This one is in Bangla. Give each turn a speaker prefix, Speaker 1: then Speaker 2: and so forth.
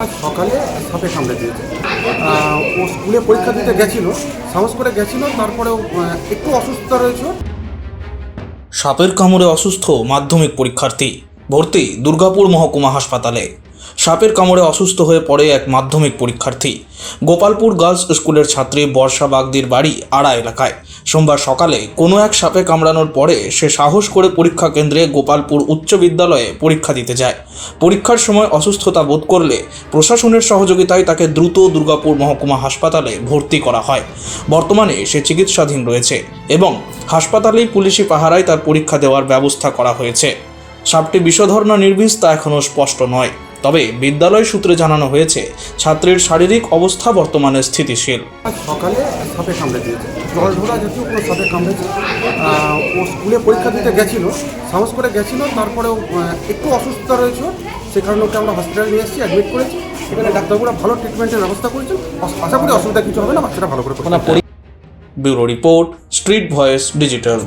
Speaker 1: সকালে সাপে কামড়ে দিয়েছে। ও স্কুলে পরীক্ষা দিতে গেছিল, সাহস করে গেছিল তারপরে একটু অসুস্থ রয়েছে।
Speaker 2: সাপের কামড়ে অসুস্থ মাধ্যমিক পরীক্ষার্থী, ভর্তি দুর্গাপুর মহকুমা হাসপাতালে। সাপের কামড়ে অসুস্থ হয়ে পড়ে এক মাধ্যমিক পরীক্ষার্থী। গোপালপুর গার্লস স্কুলের ছাত্রী বর্ষা বাগদির বাড়ি আড়া এলাকায়। সোমবার সকালে কোনো এক সাপে কামড়ানোর পরে সে সাহস করে পরীক্ষা কেন্দ্রে গোপালপুর উচ্চ বিদ্যালয়ে পরীক্ষা দিতে যায়। পরীক্ষার সময় অসুস্থতা বোধ করলে প্রশাসনের সহযোগিতায় তাকে দ্রুত দুর্গাপুর মহকুমা হাসপাতালে ভর্তি করা হয়। বর্তমানে সে চিকিৎসাধীন রয়েছে এবং হাসপাতালেই পুলিশি পাহারায় তার পরীক্ষা দেওয়ার ব্যবস্থা করা হয়েছে। সাপটি বিষধর না নির্বিষ তা এখনও স্পষ্ট নয়। তবে বিদ্যালয় সূত্রে জানানো হয়েছে ছাত্রীর শারীরিক অবস্থা বর্তমানে স্থিতিশীল।
Speaker 1: সকালে সাপে কামড়ে দিয়েছে। জল ঢোলা জাতীয় কোনো সাপে কামড়েছে। ও স্কুলে পরীক্ষা দিতে গেছিল সাহস করে গেছিল তারপরে একটু অসুস্থতা রয়েছে। সে কারণে ওকে আমরা হসপিটালে নিয়ে এসেছি অ্যাডমিট করেছি। সেখানে ডাক্তারবাবুরা ভালো ট্রিটমেন্টের ব্যবস্থা করেছেন। আস- আশা করি অসুবিধা কিছু হবে না বাচ্চাটা ভালো করে।
Speaker 2: Bureau report street voice digital.